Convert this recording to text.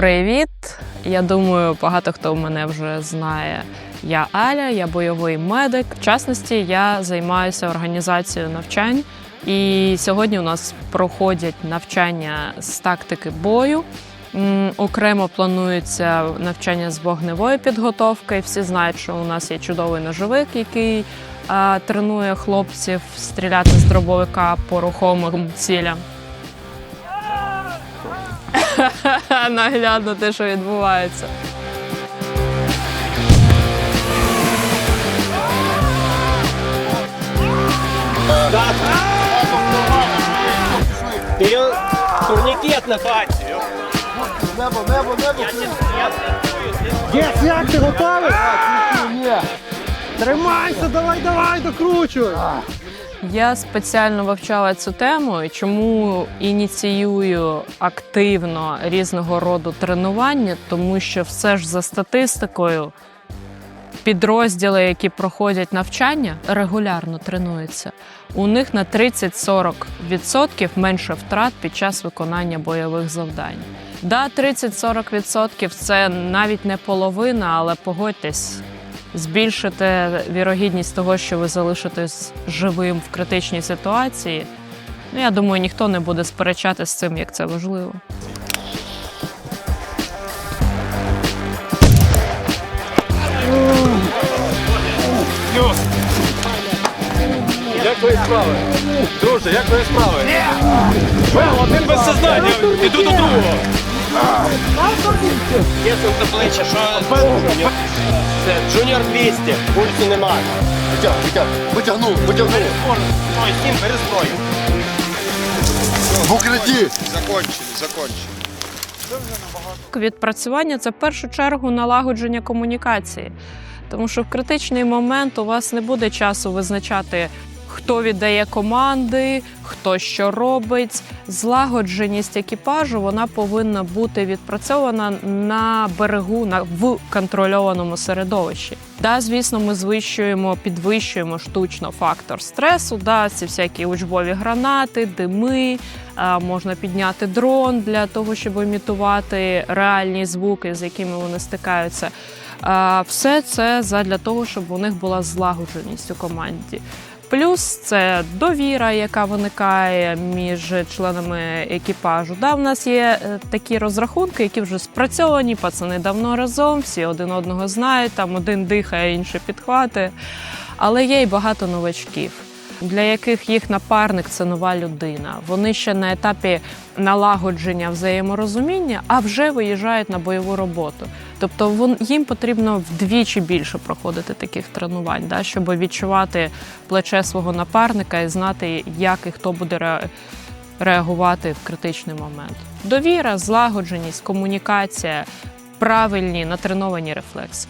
Привіт! Я думаю, багато хто мене вже знає. Я Аля, я бойовий медик. В частності я займаюся організацією навчань. І сьогодні у нас проходять навчання з тактики бою. Окремо планується навчання з вогневої підготовки. Всі знають, що у нас є чудовий ножовик, який а, тренує хлопців стріляти з дробовика по рухомим цілям. Наглядно те, що відбувається. Турнікет на хаті. Небо, небо, небо. Єс, як ти готовий? Тримайся, давай, давай, докручуй. Я спеціально вивчала цю тему, чому ініціюю активно різного роду тренування, тому що все ж за статистикою підрозділи, які проходять навчання, регулярно тренуються. У них на 30-40% менше втрат під час виконання бойових завдань. Да, 30-40% це навіть не половина, але погодьтесь, збільшите вірогідність того, що ви залишитесь живим в критичній ситуації. Ну, я думаю, ніхто не буде сперечати з цим, як це важливо. Як твої справи? Друже, як твої справи? Один без сознання, іду до другого. Є тут обличчя, що це Джуніор 200, пульсу немає. Витяг, витяг. Витягнув, витягнув. Ой, сім, зброю. В укритті. Закончили, закончили. Відпрацювання це в першу чергу налагодження комунікації. Тому що в критичний момент у вас не буде часу визначати, хто віддає команди, хто що робить. Злагодженість екіпажу вона повинна бути відпрацьована на берегу, на в контрольованому середовищі. Да, звісно, ми звищуємо, підвищуємо штучно фактор стресу. Да, ці всякі учбові гранати, дими. Можна підняти дрон для того, щоб імітувати реальні звуки, з якими вони стикаються. Все це задля того, щоб у них була злагодженість у команді. Плюс це довіра, яка виникає між членами екіпажу. Да, в нас є е, такі розрахунки, які вже спрацьовані, пацани давно разом, всі один одного знають, там один дихає, інший підхватує. Але є й багато новачків, для яких їх напарник це нова людина. Вони ще на етапі налагодження взаєморозуміння, а вже виїжджають на бойову роботу. Тобто їм потрібно вдвічі більше проходити таких тренувань, да, щоб відчувати плече свого напарника і знати, як і хто буде реагувати в критичний момент. Довіра, злагодженість, комунікація, правильні натреновані рефлекси.